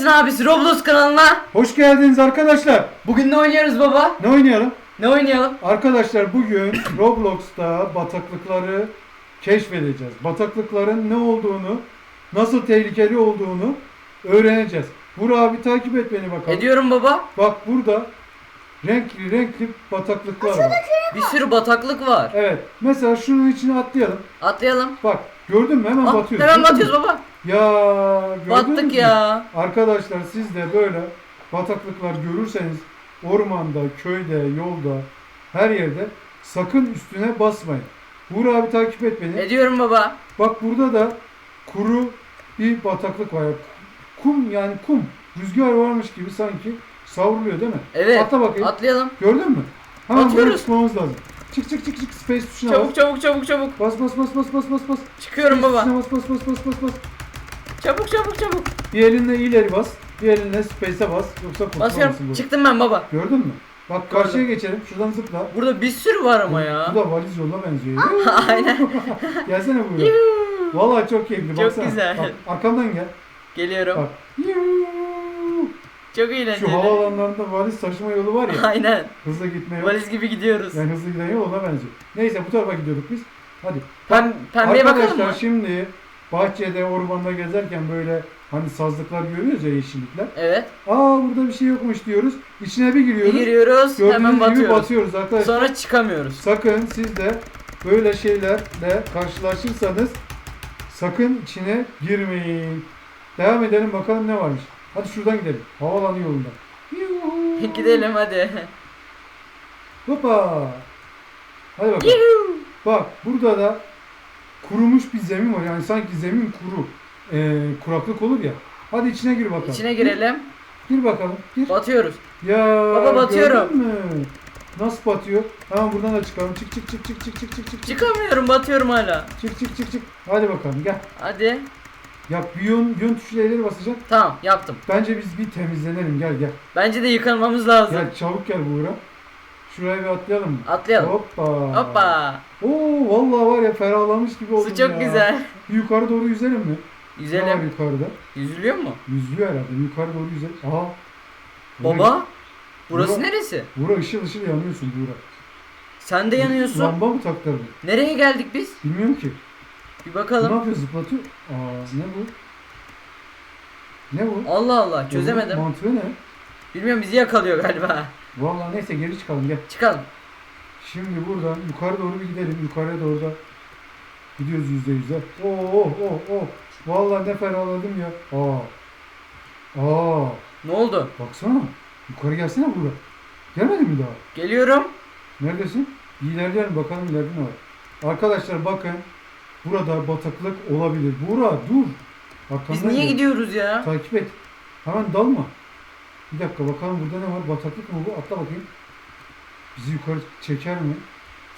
Berat'ın abisi Roblox kanalına. Hoş geldiniz arkadaşlar. Bugün ne oynuyoruz baba? Ne oynayalım? Ne oynayalım? Arkadaşlar bugün Roblox'ta bataklıkları keşfedeceğiz. Bataklıkların ne olduğunu, nasıl tehlikeli olduğunu öğreneceğiz. Burak abi takip et beni bakalım. Ediyorum baba. Bak burada renkli renkli bataklıklar var. Bir sürü bataklık var. Evet. Mesela şunun içine atlayalım. Atlayalım. Bak gördün mü? Hemen Ah, batıyoruz. hemen batıyoruz baba. Ya gördünüz Battık mü? ya. Arkadaşlar siz de böyle bataklıklar görürseniz ormanda, köyde, yolda, her yerde sakın üstüne basmayın. Buğra abi takip et beni. Ediyorum baba. Bak burada da kuru bir bataklık var. Kum yani kum. Rüzgar varmış gibi sanki savruluyor değil mi? Evet. Atla bakayım. Atlayalım. Gördün mü? Hemen böyle Atıyoruz. çıkmamız lazım. Çık çık çık çık space tuşuna Çabuk bas. çabuk çabuk çabuk. Bas bas bas bas bas bas bas. Çıkıyorum Space baba. tuşuna Bas bas bas bas bas bas. Çabuk çabuk çabuk. Bir elinle ileri bas. Bir elinle space'e bas. Yoksa kurtulamazsın Basıyorum. burada. Çıktım ben baba. Gördün mü? Bak Gördüm. karşıya geçelim. Şuradan zıpla. Burada bir sürü var ama ya. Bu da valiz yoluna benziyor. Aynen. Gelsene buraya. Yuhuu. Vallahi çok keyifli. Çok Baksana. güzel. Bak, arkamdan gel. Geliyorum. Bak. Çok Şu eğlenceli. havaalanlarında valiz taşıma yolu var ya. Aynen. hızlı gitme yolu. Valiz gibi gidiyoruz. Yani hızlı giden yol ona benziyor. Neyse bu tarafa gidiyorduk biz. Hadi. Pem, pembeye bakalım Arkadaşlar mı? şimdi bahçede, ormanda gezerken böyle hani sazlıklar görüyoruz ya yeşillikler. Evet. Aa burada bir şey yokmuş diyoruz. İçine bir Bir giriyoruz. giriyoruz. Gördüğünüz hemen gibi batıyoruz. batıyoruz arkadaşlar. Sonra çıkamıyoruz. Sakın siz de böyle şeylerle karşılaşırsanız sakın içine girmeyin. Devam edelim bakalım ne varmış. Hadi şuradan gidelim. Havalanı yolunda. Yuhuu. Gidelim hadi. Hoppa. Hadi bakalım. Yuhuu. Bak burada da kurumuş bir zemin var. Yani sanki zemin kuru. Ee, kuraklık olur ya. Hadi içine gir bakalım. İçine girelim. Gir, gir bakalım. Gir. Batıyoruz. Ya Baba, batıyorum. mü? Nasıl batıyor? Tamam buradan da çıkalım. Çık çık çık çık çık çık çık çık. Çıkamıyorum batıyorum hala. Çık çık çık çık. Hadi bakalım gel. Hadi. Yap yön, yön tuşuyla ileri basacak. Tamam yaptım. Bence biz bir temizlenelim. Gel gel. Bence de yıkanmamız lazım. Gel çabuk gel Buğra. Şuraya bir atlayalım mı? Atlayalım. Hoppa. Hoppa. Oo vallahi var ya ferahlamış gibi oldum Su çok ya. güzel. Bir yukarı doğru yüzelim mi? Ne var Yüzelim. yukarıda? Yüzülüyor mu? Yüzüyor herhalde. Yukarı doğru yüzelim. Buğra- Baba. Burası Buğra- neresi? Buğra ışıl ışıl yanıyorsun Buğra. Sen de yanıyorsun. Lamba mı taktırdın? Nereye geldik biz? Bilmiyorum ki. Bir Ne bakalım. yapıyor zıplatıyor? Aa ne bu? Ne bu? Allah Allah Bunun çözemedim. Mantığı ne? Bilmiyorum bizi yakalıyor galiba. Vallahi neyse geri çıkalım gel. Çıkalım. Şimdi buradan yukarı doğru bir gidelim. Yukarıya doğru da gidiyoruz yüzde yüze. Oo oh oh oh. Vallahi ne ferahladım ya. Aa. Aa. Ne oldu? Baksana. Yukarı gelsene burada. Gelmedin mi daha? Geliyorum. Neredesin? İlerleyelim bakalım ileride ne var. Arkadaşlar bakın. Burada bataklık olabilir. Buğra dur. Arkamdan Biz niye gel. gidiyoruz ya? Takip et. Hemen dalma. Bir dakika bakalım burada ne var? Bataklık mı bu? Atla bakayım. Bizi yukarı çeker mi?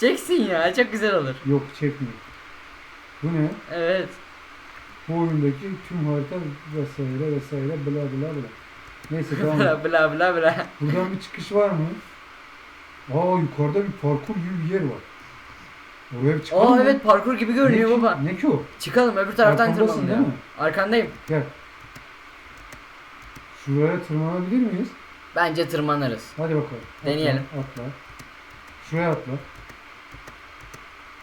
Çeksin ya çok güzel olur. Yok çekmiyor. Bu ne? Evet. Bu oyundaki tüm harita vesaire vesaire bla bla bla. Neyse tamam. bla bla bla bla. Buradan bir çıkış var mı? Aa yukarıda bir parkur gibi bir yer var. Oraya bir çıkalım Aa mı? evet parkur gibi görünüyor ne ki, baba. Ne ki o? Çıkalım öbür taraftan Arkamdasın tırmanalım değil ya. mi? Arkandayım. Gel. Şuraya tırmanabilir miyiz? Bence tırmanırız. Hadi bakalım. Atla, Deneyelim. Atla. Şuraya atla.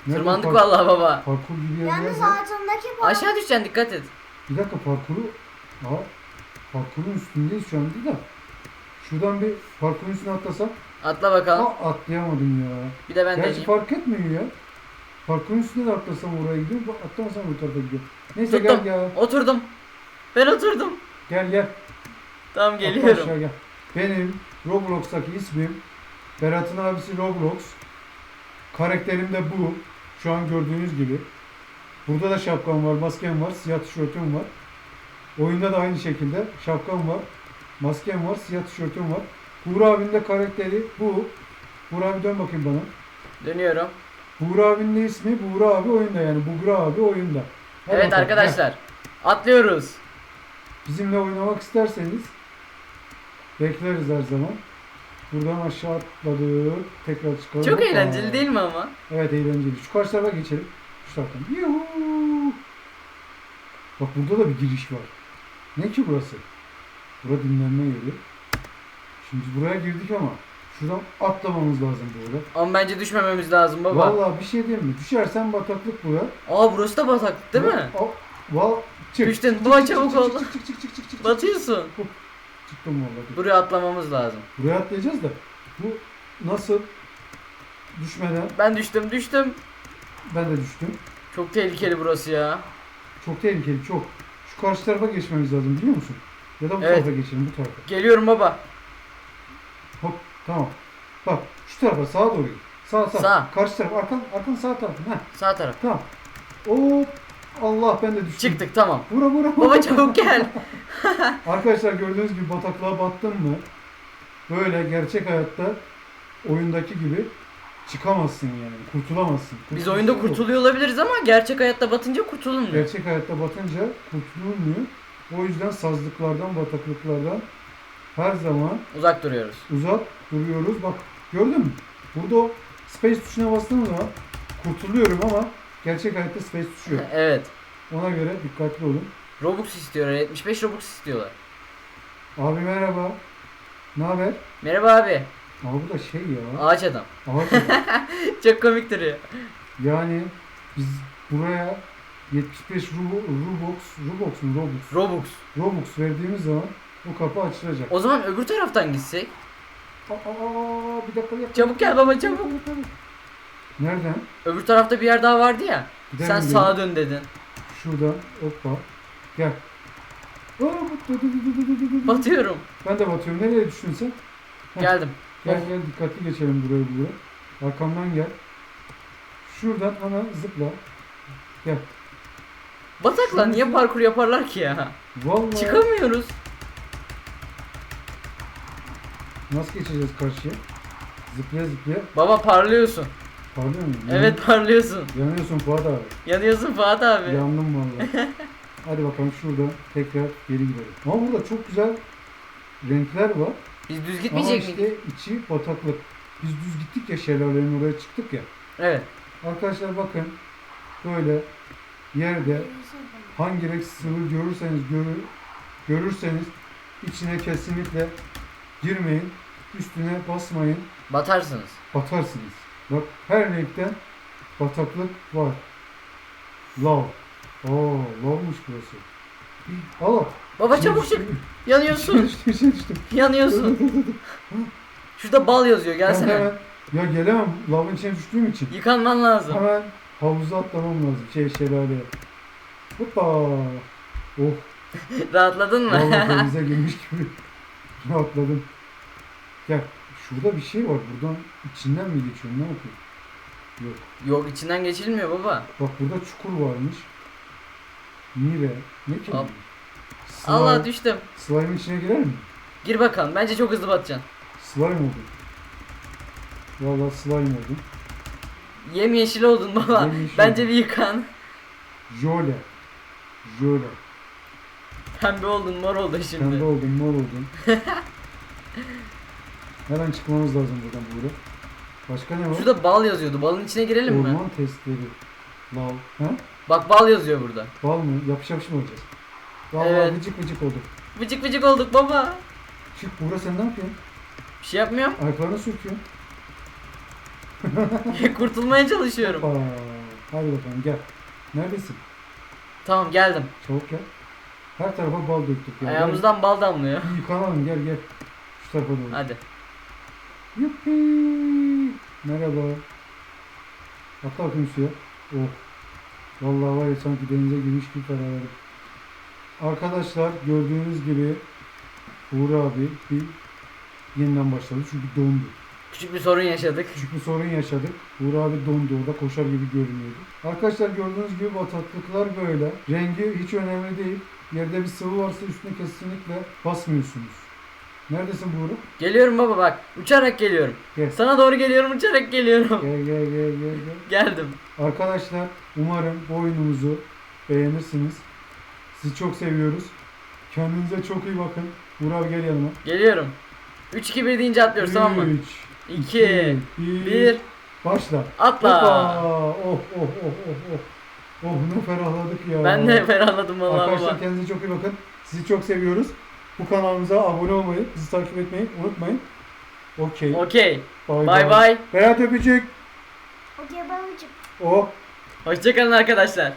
Nerede Tırmandık park- vallahi baba. Parkur gibi yerler Yalnız var. altındaki bu. Aşağı düşeceksin dikkat et. Bir dakika parkuru... Aa, parkurun üstündeyiz şu anda da. Şuradan bir parkurun üstüne atlasak. Atla bakalım. Aa, atlayamadım ya. Bir de ben Gerçi deneyeyim. fark etmiyor ya. Parkurun üstüne de atlasam oraya gidiyor. Atlamasam bu tarafa gidiyor. Neyse Tuttum. gel gel. Oturdum. Ben oturdum. Gel gel. Tamam Atla geliyorum. aşağı gel. Benim Roblox'taki ismim Berat'ın abisi Roblox. Karakterim de bu. Şu an gördüğünüz gibi. Burada da şapkam var, maskem var, siyah tişörtüm var. Oyunda da aynı şekilde şapkam var, maskem var, siyah tişörtüm var. Buğra abinin de karakteri bu. Buğra abi dön bakayım bana. Dönüyorum. Buğra abinin de ismi Buğra abi oyunda yani Buğra abi oyunda. Hadi Evet bakalım, arkadaşlar. Atlıyoruz. Bizimle oynamak isterseniz bekleriz her zaman. Buradan aşağı atladık. Tekrar çıkalım. Çok Hoppa. eğlenceli değil mi ama? Evet eğlenceli. Şu karşı tarafa geçelim. Şu taraftan. Yuhuu. Bak burada da bir giriş var. Ne ki burası? Bura dinlenme yeri. Şimdi buraya girdik ama şuradan atlamamız lazım böyle. Ama bence düşmememiz lazım baba. Vallahi bir şey diyeyim mi? Düşersen bataklık bura. Aa burası da bataklık değil mi? Val çık. Düştün. Çık, Baba çık, çabuk çık, ol. Çık çık çık çık çık çık. Batıyorsun. Çıktım vallahi. Buraya atlamamız lazım. Buraya atlayacağız da bu nasıl düşmeden Ben düştüm düştüm. ben de düştüm. Çok tehlikeli burası ya. Çok tehlikeli çok. Şu karşı tarafa geçmemiz lazım biliyor musun? Ya da bu Evet. tarafa geçelim bu tarafa. Geliyorum baba. Tamam. Bak şu tarafa sağa doğru git. Sağ sağ. Sağ. Karşı taraf arkan arkan sağ tarafın. Heh Sağ taraf. tamam. Hop Allah ben de düştüm. Çıktık tamam. Vura vura. Baba çabuk gel. Arkadaşlar gördüğünüz gibi bataklığa battın mı böyle gerçek hayatta oyundaki gibi çıkamazsın yani. Kurtulamazsın. Biz Kurtuluşun oyunda kurtuluyor olabiliriz ama gerçek hayatta batınca kurtulunmuyor. Gerçek hayatta batınca kurtululmuyor. O yüzden sazlıklardan, bataklıklardan her zaman Uzak duruyoruz. uzak duruyoruz. Bak gördün mü? Burada space tuşuna bastığım zaman kurtuluyorum ama gerçek hayatta space tuşu yok. evet. Ona göre dikkatli olun. Robux istiyorlar. 75 Robux istiyorlar. Abi merhaba. Ne haber? Merhaba abi. Abi bu da şey ya. Ağaç adam. Ağaç adam. Çok komik duruyor. yani biz buraya 75 Rubo- Robux, Robux mu Robux? Robux. Robux verdiğimiz zaman o kapı açılacak. O zaman öbür taraftan gitsek. Aa, aa, bir dakika dakika. Çabuk gel baba çabuk. Nereden? Öbür tarafta bir yer daha vardı ya. Gidelim Sen gidelim. sağa dön dedin. Şuradan hoppa. Gel. Aa. Batıyorum. Ben de batıyorum. Nereye düştün sen? Heh. Geldim. Gel gel dikkatli geçelim buraya buraya. Arkamdan gel. Şuradan hemen zıpla. Gel. Batakla niye parkur yaparlar ki ya? Vallahi Çıkamıyoruz. Nasıl geçeceğiz karşıya? Zıplaya zıplaya. Baba parlıyorsun. Pardon mu? Evet parlıyorsun. Yanıyorsun Fuat abi. Yanıyorsun Fuat abi. Yandım vallahi. Hadi bakalım şuradan tekrar geri gidelim. Ama burada çok güzel renkler var. Biz düz Ama gitmeyecek işte miydik? içi bataklık. Biz düz gittik ya şelalenin oraya çıktık ya. Evet. Arkadaşlar bakın böyle yerde hangi renk sıvı görürseniz görür, görürseniz içine kesinlikle girmeyin. Üstüne basmayın. Batarsınız. Batarsınız. Bak her renkten bataklık var. Lav. Oo, lavmış burası. Allah. Baba çabuk çık. Yanıyorsun. Düştüm, düştüm, düştüm. Yanıyorsun. Şurada bal yazıyor gelsene. hemen, ya gelemem lavın içine düştüğüm için. Yıkanman lazım. Hemen havuza atlamam lazım. Şey şelaleye. Hoppa. Oh. Rahatladın mı? Vallahi denize girmiş gibi rahatladım. Gel. Şurada bir şey var. Buradan içinden mi geçiyor? Ne yapıyor? Yok. Yok içinden geçilmiyor baba. Bak burada çukur varmış. Mire. Ne ki? Al. Slime. Allah düştüm. Slime'ın içine girer mi? Gir bakalım. Bence çok hızlı batacaksın. Slime oldum. Vallahi slime oldum. Yemyeşil oldun baba. Yemyeşil Bence oldum. bir yıkan. Jöle. Jöle. Pembe oldun mor oldun şimdi. Pembe oldum, mor oldum. Hemen çıkmamız lazım buradan burada. Başka ne var? Şurada bal yazıyordu. Balın içine girelim mi? Orman testleri. Lav. Ha? Bak bal yazıyor burada. Bal mı? Yapış yapış mı olacağız? Vallahi Evet. vıcık vıcık olduk. Vıcık vıcık olduk baba. Çık Buğra sen ne yapıyorsun? Bir şey yapmıyorum. Ayaklarını sürtüyorsun. Kurtulmaya çalışıyorum. Hoppa. Hadi bakalım gel. Neredesin? Tamam geldim. Çabuk gel. Her tarafa bal döktük ya. Ayağımızdan bal damlıyor. Gel, yıkanalım gel gel. Şu tarafa doğru. Hadi. Yuppi. Merhaba. Atla bakayım suya. Oh. Vallahi var ya sanki denize girmiş gibi ferahlarım. Arkadaşlar gördüğünüz gibi Uğur abi bir yeniden başladı çünkü dondu. Küçük bir sorun yaşadık. Küçük bir sorun yaşadık. Uğur abi dondu orada koşar gibi görünüyordu. Arkadaşlar gördüğünüz gibi bataklıklar böyle. Rengi hiç önemli değil. Yerde bir sıvı varsa üstüne kesinlikle basmıyorsunuz. Neredesin Buğra? Geliyorum baba bak. Uçarak geliyorum. Gel. Sana doğru geliyorum uçarak geliyorum. Gel gel gel gel gel. Geldim. Arkadaşlar umarım bu oyunumuzu beğenirsiniz. Sizi çok seviyoruz. Kendinize çok iyi bakın. Abi gel yanıma. Geliyorum. 3 2 1 deyince atlıyoruz tamam mı? 3, 2 1 Başla. atla. Hoppa. Oh oh oh oh oh. Oh ne ferahladık ya. Ben de ferahladım vallahi Arkadaşlar kendinize çok iyi bakın. Sizi çok seviyoruz. Bu kanalımıza abone olmayı, bizi takip etmeyi unutmayın. Okey. Okey. Bay Bay. Berat öpücük. Okey babacığım. Oh. Hoşçakalın arkadaşlar.